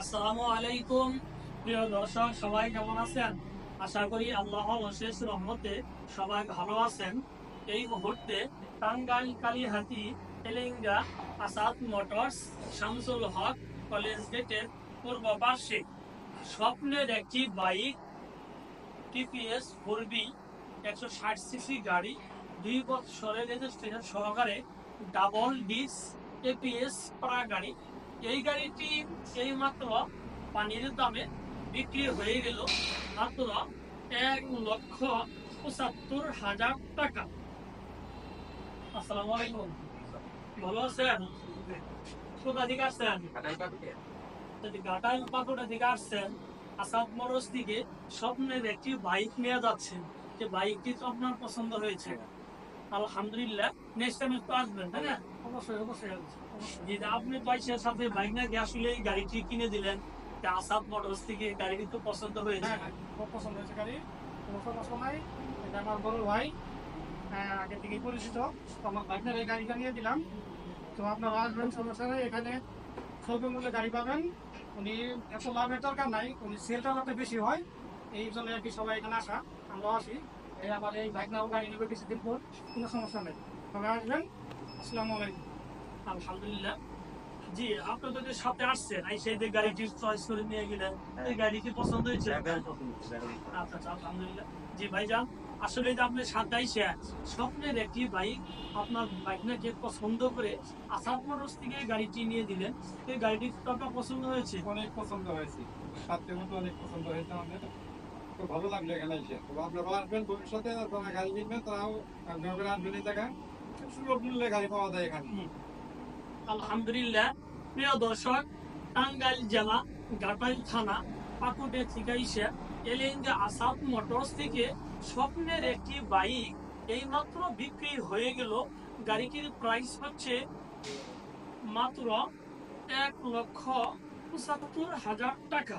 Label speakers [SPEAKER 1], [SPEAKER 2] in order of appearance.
[SPEAKER 1] আসসালামু আলাইকুম। প্রিয় দর্শক, সবাই কেমন আছেন? আশা করি আল্লাহর অশেষ রহমতে সবাই ভালো আছেন। এই মুহূর্তে টাঙ্গাইল কালীহাতি তেলেঙ্গা আসাদ মোটরস, শামসুল হক কলেজ গেটের পূর্ব পার্শ্বে স্বপ্নের একটি বাইক, টিপিএস ফোর বি, একশো ষাট সিসি গাড়ি, দুই বছরের রেজিস্ট্রেশন সহকারে ডাবল ডিস এপিএস করা গাড়ি এই গাড়িটি এই মাত্র পানির দামে বিক্রি হয়ে গেল। মাত্র এক লক্ষ পঁচাত্তর হাজার টাকা। আসসালামু আলাইকুম। ভালো আছেন? কোথা থেকে আসছেন? থেকে স্বপ্নের একটি বাইক নিয়ে যাচ্ছেন। যে বাইকটি তো আপনার পছন্দ হয়েছে। আলহামদুলিল্লাহ নেক্সট টাইম একটু আসবেন তাই না? অবশ্যই অবশ্যই জি আপনি পয়সার সাথে বাইক না দিয়ে আসলে এই গাড়িটি কিনে দিলেন তা আসাদ মোটরস থেকে গাড়িটি তো পছন্দ হয়েছে।
[SPEAKER 2] হ্যাঁ, হ্যাঁ, খুব পছন্দ হয়েছে গাড়ি। কোনো সমস্যা নাই। এটা আমার বড় ভাই হ্যাঁ, আগে থেকেই পরিচিত। আমার এই গাড়িটা নিয়ে দিলাম। তো আপনারা আসবেন সমস্যা নেই। এখানে স্বল্প মূল্যে গাড়ি পাবেন। উনি এত লাভের দরকার নাই উনি সেলটা যাতে বেশি হয়। এই জন্য আর কি সবাই এখানে আসা। আমরা আসি। এই আমার এই ভাইনাও গাড়ি নেবে কিছুদিন পর কোনো সমস্যা নেই। সবাই আসবেন? আসসালামু আলাইকুম।
[SPEAKER 1] আলহামদুলিল্লাহ। জি আপনি তো সাথে আসছেন এই সেই যে গাড়িটি চয়েস করে নিয়ে গেলেন এই গাড়িটি পছন্দ হয়েছে? আচ্ছা আলহামদুলিল্লাহ। জি ভাইজান আসলে যে আপনি স্বপ্নের একটি বাইক আপনার বাইক নাকি পছন্দ করে আসাদ মোটরস থেকে গাড়িটি নিয়ে দিলেন এই গাড়িটি তো আপনার পছন্দ হয়েছে?
[SPEAKER 3] অনেক পছন্দ হয়েছে। সাথে মতো অনেক পছন্দ হয়েছে আমাদের। ভালো লাগল এখানে এসে। আপনারা আসবেন, ভবিষ্যতে যারা গাড়ি কিনবেন তারাও আপনারা আসবেন এই জায়গায় সুলভ মূল্যে গাড়ি পাওয়া যায় এখানে।
[SPEAKER 1] আলহামদুলিল্লাহ, প্রিয় দর্শক, টাঙ্গাইল জেলা গাটাইল থানা পাকুটে ঠিকাইসা এলেঙ্গা আসাদ মোটরস থেকে স্বপ্নের একটি বাইক। এইমাত্র বিক্রি হয়ে গেল। গাড়িটির প্রাইস হচ্ছে মাত্র এক লক্ষ পঁচাত্তর হাজার টাকা।